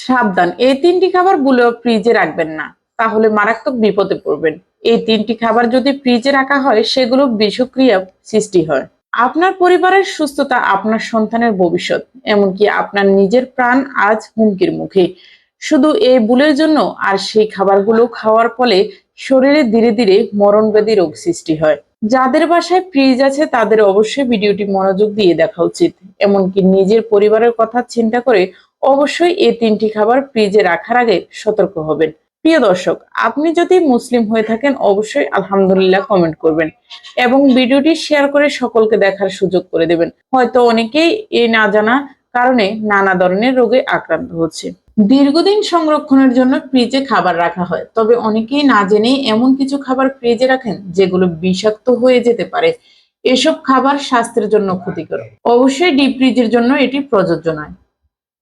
সাবধান। এই তিনটি খাবার ভুলেও ফ্রিজে রাখবেন না। তাহলে মারাত্মক বিপদে পড়বেন। এই তিনটি খাবার যদি ফ্রিজে রাখা হয়, সেগুলো বিষক্রিয়া সৃষ্টি হয়। আপনার পরিবারের সুস্থতা আপনার সন্তানের ভবিষ্যৎ, এমনকি আপনার নিজের প্রাণ আজ হুমকির মুখে। শুধু এই ভুলের জন্য আর সেই খাবারগুলো খাওয়ার ফলে শরীরে ধীরে ধীরে মরণব্যাধি রোগ সৃষ্টি হয়। যাদের বাসায় ফ্রিজ আছে, তাদের অবশ্যই ভিডিওটি মনোযোগ দিয়ে দেখা উচিত। এমনকি নিজের পরিবারের কথা চিন্তা করে অবশ্যই এই তিনটি খাবার ফ্রিজে রাখার আগে সতর্ক হবেন। প্রিয় দর্শক, আপনি যদি মুসলিম হয়ে থাকেন, অবশ্যই আলহামদুলিল্লাহ কমেন্ট করবেন এবং ভিডিওটি শেয়ার করে সকলকে দেখার সুযোগ করে দেবেন। হয়তো অনেকেই এই না জানা কারণে নানা ধরনের রোগে আক্রান্ত হচ্ছে। দীর্ঘদিন সংরক্ষণের জন্য ফ্রিজে খাবার রাখা হয়। তবে অনেকেই না জেনে এমন কিছু খাবার ফ্রিজে রাখেন, যেগুলো বিষাক্ত হয়ে যেতে পারে। এসব খাবার স্বাস্থ্যের জন্য ক্ষতিকর। অবশ্যই ডিপ ফ্রিজের জন্য এটি প্রযোজ্য নয়।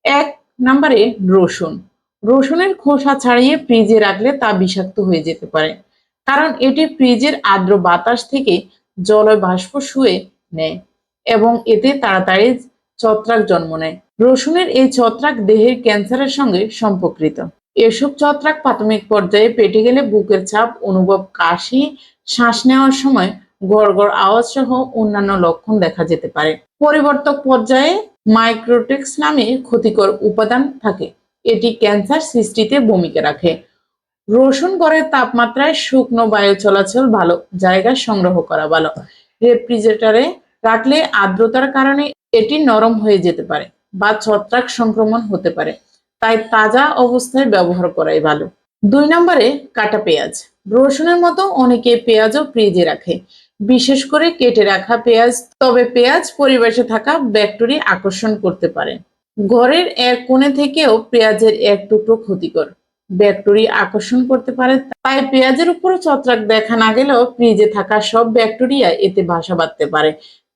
এক নম্বরে রসুন। রসুনের খোসা ছাড়িয়ে ফ্রিজে রাখলে তা বিষাক্ত হয়ে যেতে পারে, কারণ এটি ফ্রিজের আর্দ্র বাতাস থেকে জলয় বাষ্প শুয়ে নেয় এবং এতে তাড়াতাড়ি ছত্রাক জন্ম নেয়। রসুনের এই ছত্রাক দেহের ক্যান্সারের সঙ্গে সম্পর্কিত। এসব ছত্রাক প্রাথমিক পর্যায়ে পেটে গেলে বুকের চাপ অনুভব কাশি, শ্বাস নেওয়ার সময় গড় গড় আওয়াজ সহ অন্যান্য লক্ষণ দেখা যেতে পারে। পরিবর্তক পর্যায়ে মাইক্রোটেক্স নামে ক্ষতিকর উপাদান থাকে। এটি ক্যান্সার সৃষ্টিতে ভূমিকা রাখে। রসুন গড়ের তাপমাত্রায় শুকনো বায়ু চলাচল ভালো, জায়গা সংগ্রহ করা ভালো। রেফ্রিজারেটরে রাখলে আর্দ্রতার কারণে এটি নরম হয়ে যেতে পারে বা ছত্রাক সংক্রমণ হতে পারে। তাই তাজা অবস্থায় ব্যবহার করাই ভালো। দুই নম্বরে কাটা পেঁয়াজ। রসুনের মতো অনেকে পেঁয়াজও ফ্রিজে রাখে। বিশেষ করে কেটে রাখা পেঁয়াজ, তবে পেঁয়াজ পরিবেশে থাকা ব্যাকটেরিয়া আকর্ষণ করতে পারে। ঘরের এক কোণে থেকেও পেঁয়াজের এক টুকরো ক্ষতিকর ব্যাকটেরিয়া আকর্ষণ করতে পারে, তাই পেঁয়াজের উপর ছত্রাক দেখা না গেলেও ফ্রিজে থাকা সব ব্যাকটেরিয়া এতে বাসা বাঁধতে পারে।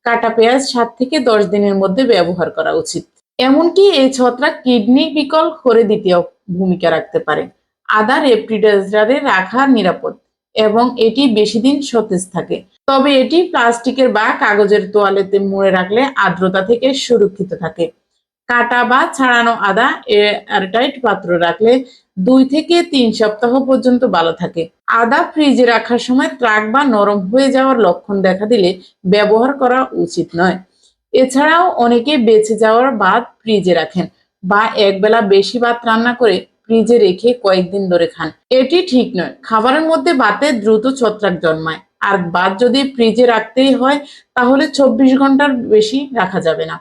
কাটা পেঁয়াজ সাত থেকে দশ দিনের মধ্যে ব্যবহার করা উচিত। এমনকি এই ছত্রাক কিডনি বিকল করে দ্বিতীয় ভূমিকা রাখতে পারে। আদা রেফ্রিজারেটরে রাখা নিরাপদ। এবং এটি বেশি দিন সতেজ থাকে। তবে এটি প্লাস্টিকের বা কাগজের তোয়ালেতে মুড়ে রাখলে আর্দ্রতা থেকে সুরক্ষিত থাকে। কাটা বা ছাড়ানো আদা, এয়ারটাইট পাত্র রাখলে দুই থেকে তিন সপ্তাহ পর্যন্ত ভালো থাকে। আদা ফ্রিজে রাখার সময় ত্রাক বা নরম হয়ে যাওয়ার লক্ষণ দেখা দিলে ব্যবহার করা উচিত নয়। এছাড়াও অনেকে বেঁচে যাওয়ার ভাত ফ্রিজে রাখেন বা একবেলা বেশি ভাত রান্না করে ফ্রিজে রেখে কয়েকদিন ধরে খান। এটি ঠিক নয়। খাবারের মধ্যে বাতে দ্রুত ছত্রাক জন্মায়। আর বাদ যদি ফ্রিজে রাখতেই হয়, তাহলে চব্বিশ ঘণ্টার বেশি রাখা যাবে না।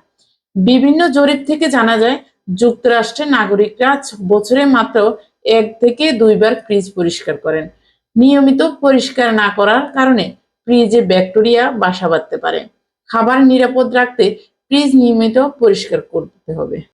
বিভিন্ন জরিপ থেকে জানা যায়, যুক্তরাষ্ট্রের নাগরিকরা বছরে মাত্র এক থেকে দুইবার ফ্রিজ পরিষ্কার করেন। নিয়মিত পরিষ্কার না করার কারণে ফ্রিজে ব্যাকটেরিয়া বাসা বাঁধতে পারে। খাবার নিরাপদ রাখতে ফ্রিজ নিয়মিত পরিষ্কার করতে হবে।